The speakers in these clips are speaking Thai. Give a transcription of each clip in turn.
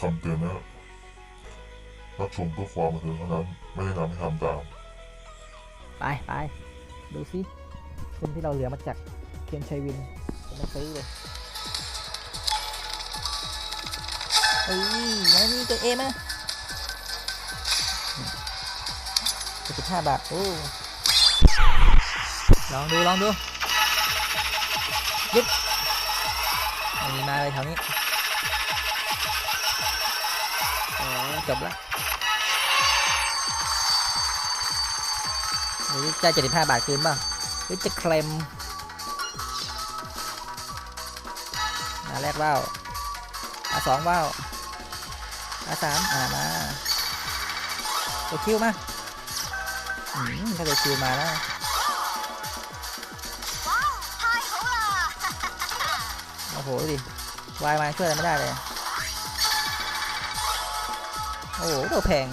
คำเตือนนะรับชมเพื่อความบันเทิงเท่านั้น ไม่แนะนำให้ทำตาม ไปไปดูสิเงินที่เราเหลือมาจากเคนชัยวินจะมาซื้อเลยเอ้ยมานี่ตัวเอมาสิบห้าบาทโอ้ลองดู ลองดู ยึดมีมาเลยแถวนี้ จบแล้วนี่จะ75 บาทคืนป่ะหรือจะเคลมมาแรกว่าวมาสองว่าวมาสามอ่ามาตัวคิวมาอืมถ้าตัวคิวมาแล้วโอ้โหดิวายมาช่วยอะไรไม่ได้เลย โอ้โหตัวแพง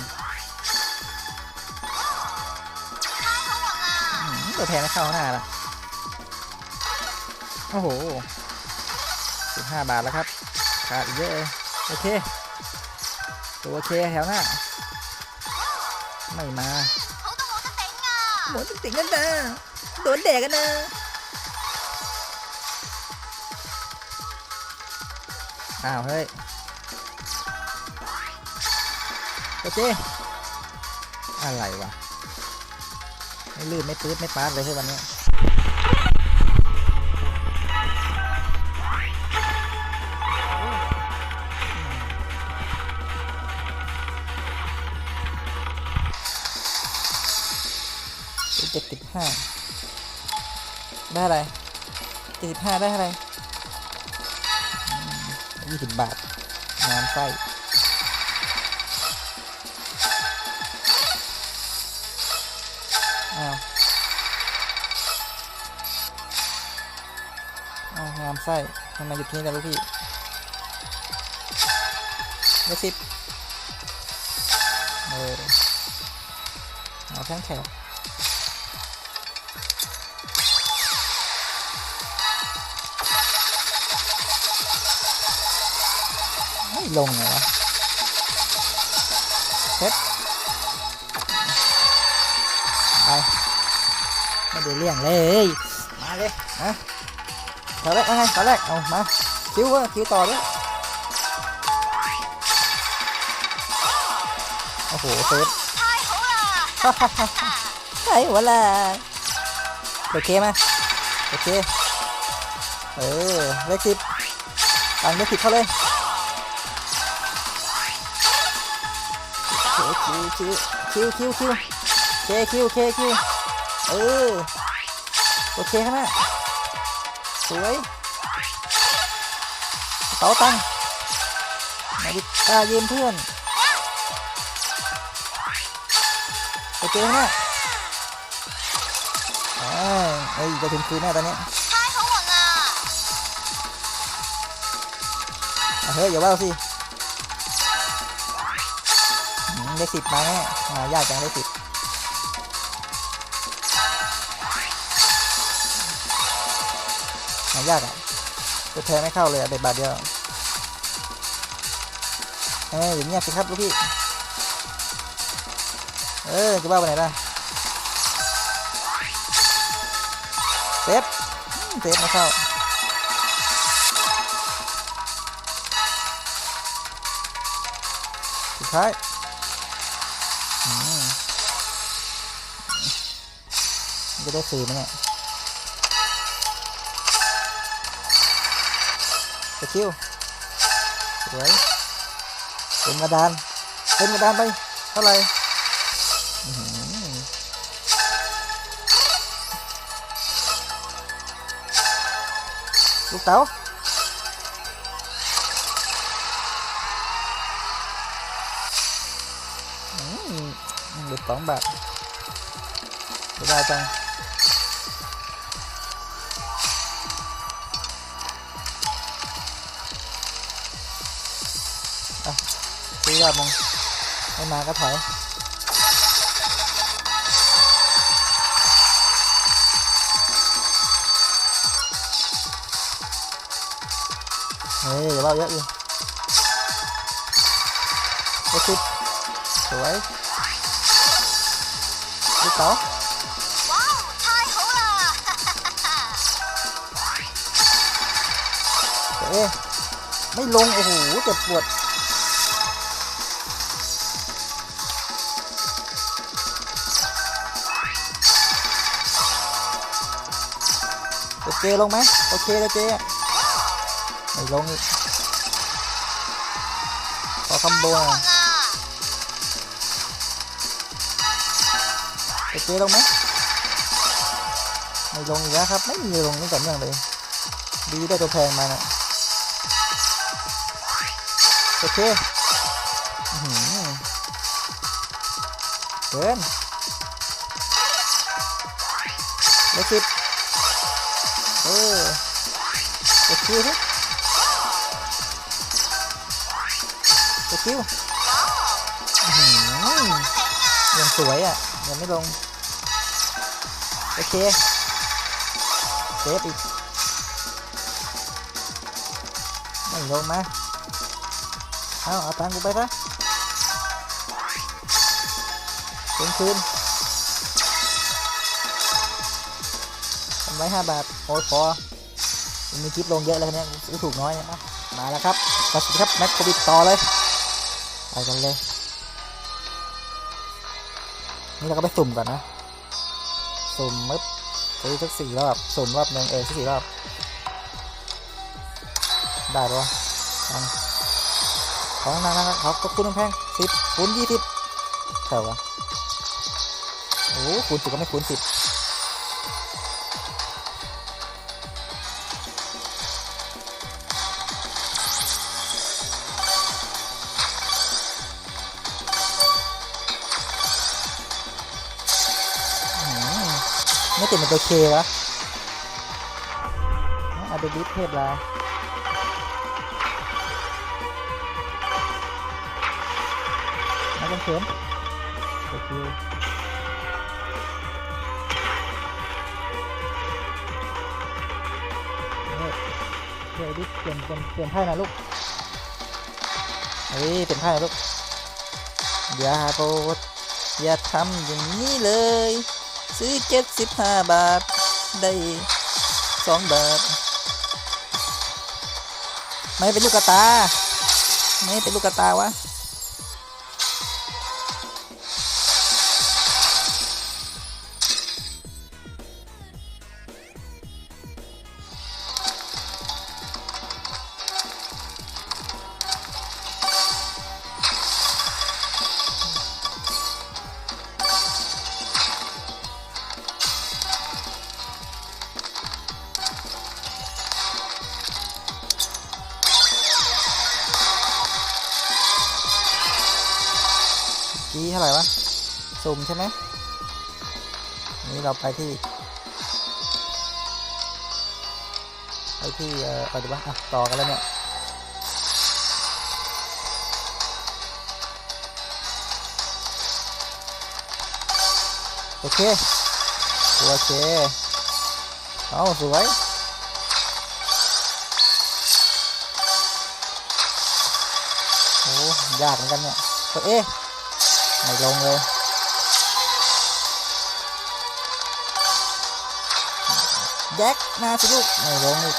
ตัวแพงไม่เข้าหน้าละโอ้โหสิบห้าบาทแล้วครับ ขาดอีกเยอะเลย โอเค ตัวเคแถวหน้า ไม่มาหมดติ่งกันนะโดนแดกกันนะอ้าว เฮ้ย เคอะไรวะ ไม่ลื่นไม่ปื๊ดไม่ปาดเลยเฮ้วันนี้เจ็ดสิบห้าได้อะไรเจ็ดสิบห้าได้อะไรยี่สิบบาทงานไส้ ไส้ทำไมหยุดที่นี่ล่ะลูกพี่เลขสิบเออเอาทั้งแถวไม่ลงเลยวะเพชรไปไม่ได้เลี่ยงเลย มาเลยนะ วแรกยังไงแถวแรกเอามาคิวว่คิวต่อด้วยโอ้โหเซฟาฮ่าฮ่าไหัวละโอเคไหมโอเคเออเลขสิบตังเลขสิบเข้าเลยคิวคิวคิวคิวคิวเคคิวเคคิวเออโอเคครับ สวยเต่าตังมาดิตาเยี่ยมเพื่อนไปเจอข้างหน้าเอ้ยจะถึงคืนแน่ตอนนี้เฮ้ยอย่าว่าสิเลขสิบมาแน่ยากจังเลขสิบ ยากอะตัวแทนไม่เข้าเลยอะเด็ดบาทเดียวเอ้ยอย่างเงี้ยสิครับลูกพี่ เออจะว่าไปไหนล่ะเซฟเซฟไม่เข้าสุดท้ายจะได้ซื้อไหมเนี่ย ตะคิวสวยเป็นกระดานเป็นกระดานไปเท่าไหร่อื้อหือลูกเต๋าอืมเหลือ อดมึงไม่มาก็ถอยเฮียอย่เล่าเยอะอีกโอ้คิสวยลูกเต๋าเอ๊ไม่ลง โอ้โหเจ็บปวด เจลงไหมโอเคเลยเจไม่ลงอีกขอคำโบหน่อ，เดี๋ยวเจลงไหมไม่ลงอีกแล้วครับ ไม่มีลงนี่ต่อเนื่องเลย ดีได้ตัวแพงมานะโอเคเกินเลขสิบ เออเจ็ดคิวสิเจ็ดคิวอื้อหือยังสวยอะ ยังไม่ลง โอเคเซฟอีก ไม่ลงมาเอาเอาตังค์กูไปซะคืนคืน ไว้ห้าบาท โอ้พอมีคลิปลงเยอะเลยเนี่ยซื้อถูกน้อยนะมาแล้วครับมาสิครับแม็กโควิดต่อเลย ไปกันเลย นี่เราก็ไปสุ่มก่อนนะ สุ่มมึบซื้อสักสี่รอบ สุ่มรอบหนึ่งเออสักสี่รอบ ได้ปะวะอันของนานๆขอขอบคุณน้ำแพงสิบคูณยี่สิบเท่าวะโอ้คูณสิบก็ไม่คูณสิบ ไม่ติดเป็นตัวเควะอะดูดิสเทพลามาเป็นเข็มโอเคเดี๋ยวดิเปลี่ยนเปลี่ยนเปลี่ยนไพ่นะลูกเฮ้ยเปลี่ยนไพ่นะลูกอย่าโปรดอย่าทำอย่างนี้เลย ซื้อเจ็ดสิบห้าบาท ได้สองบาท ไม่เป็นลูกกระตา ไม่เป็นลูกกระตาวะ กี้เท่าไหร่วะสุ่มใช่ไหมนี่เราไปที่ ไปที่เออเอาดีวะอะต่อกันแล้วเนี่ยโอเคโอเคเอาสวยโอ้ยากเหมือนกันเนี่ยเอ๊ะ ไม่ลงเลยแจ็คมาสิลูกไม่ลงอีก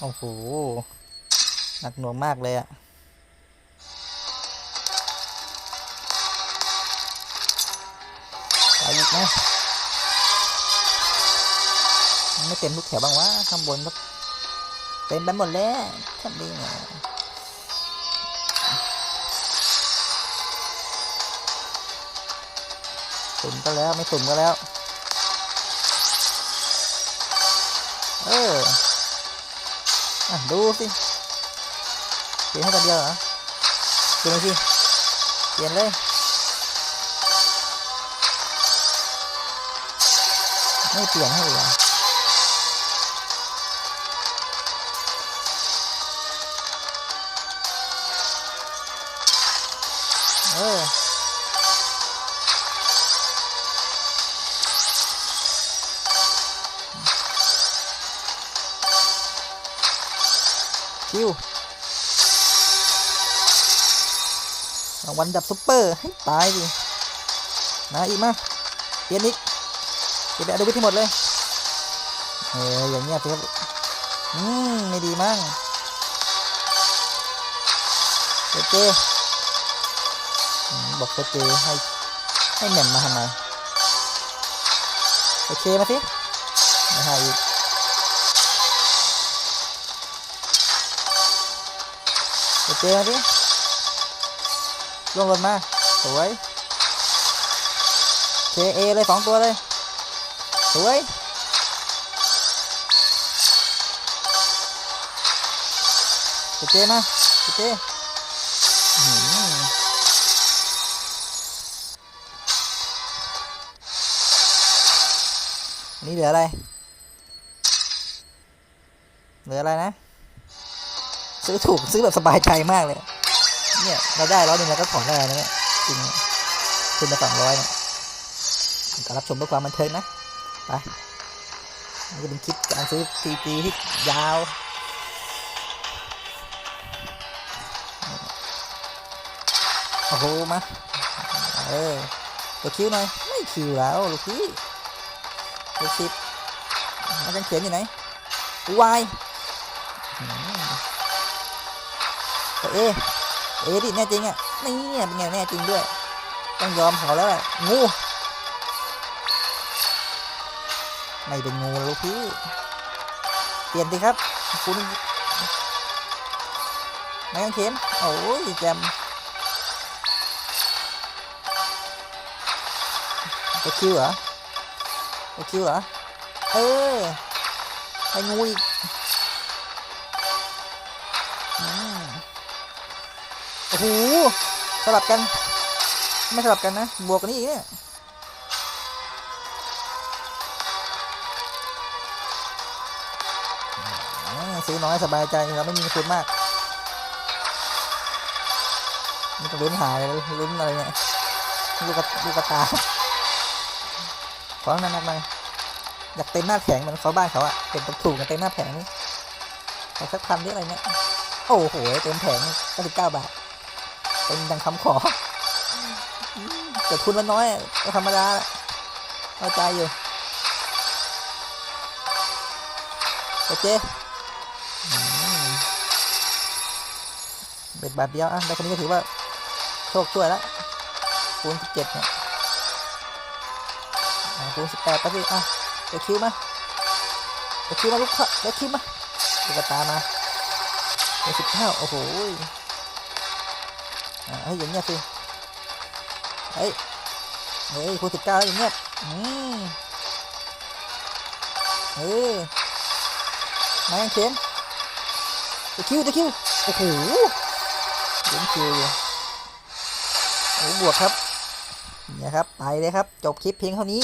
โอ้โห หนักหน่วงมากเลยอะ ไม่เต็มทุกแถวบ้างวะข้างบนเต็มไปหมดแล้วทำได้ไงสุ่มก็แล้วไม่สุ่มก็แล้ว เอออะดูสิเปลี่ยนให้กันเดียวเหรอเปลี่ยนสิเปลี่ยนเลยไม่เปลี่ยนให้เลย รางวัลดับซุปเปอร์ให้ตายดิมาอีกมาเปลี่ยนอีกเก็บไปเอาดูวิทที่หมดเลย เอออย่างเงี้ยสิครับ อืม ไม่ดีมั้งเจเจบอกเจเจให้ ให้แหม่มมาทำไมโอเคมาสิไม่ให้อีกโอเคมาดิ ลงรถมา สวย เคเอเลยสองตัวเลย สวยโอเคมาโอเคนี่เหลืออะไร เหลืออะไรนะ ซื้อถูก ซื้อแบบสบายใจมากเลย เนี่ยเราได้ร้อยหนึ่งเราก็ถอนได้นะเนี่ยจริงคืนละสองร้อยเนี่ยก็รับชมเพื่อความบันเทิงนะไปนี่ก็เป็นคลิปการซื้อซีจีที่ยาวโอ้โหมาเออตัวคิวหน่อยไม่คิวแล้วลูกพี่ลูกศิษย์อาจารย์เขียนอยู่ไหนวายตัวเอ เอดิแน่จริงอะนี่เป็นไงแน่จริงด้วย ต้องยอมเขาแล้วแหละงูไม่เป็นงูแล้วลูกพี่ เปลี่ยนสิครับ คุณไม่ต้องเข็มโอ้ยแจมตัวคิวเหรอตัวคิวเหรอ เออไปงูอีก อ้โหสลับกัน ไม่สลับกันนะ บวกกันนี่อีกเนี่ยซื้อน้อยสบายใจเราไม่มีทุนมากนี่ก็ลุ้นหาเลยลุ้นอะไรเนี่ยลูกกระลูกตาขอหนักๆหน่อยอยากเต็มหน้าแผงเหมือนเขาบ้านเขาอะเป็นถูกกันเต็มหน้าแผงนี่ขอสักพันนี่อะไรเนี่ยโอ้โหเต็มแผง99บาท เป็นดังคำขอแต่ทุนมันน้อยก็ธรรมดาละเข้าใจอยู่โอเคเบ็ดบาทเดียวอะได้คนนี้ก็ถือว่า โชคช่วยแล้วคูณสิบเจ็ดเนี่ยคูณสิบแปดไปสิอะเดี๋ยวคิวมาเดี๋ยวคิวมาลูกค้าเดี๋ยวคิวมาดูกตามาเดี๋ยวสิบเก้าโอ้โห เฮ้ยอย่างเงี้ยสิเฮ้ยเฮ้ยคูณสิบเก้าอย่างเงี้ยอืมเออมายังเขียนตะคิวตะคิวโอ้โหเขียนคิวอยู่โอ้บวกครับเนี่ยครับไปเลยครับ จบคลิปเพียงเท่านี้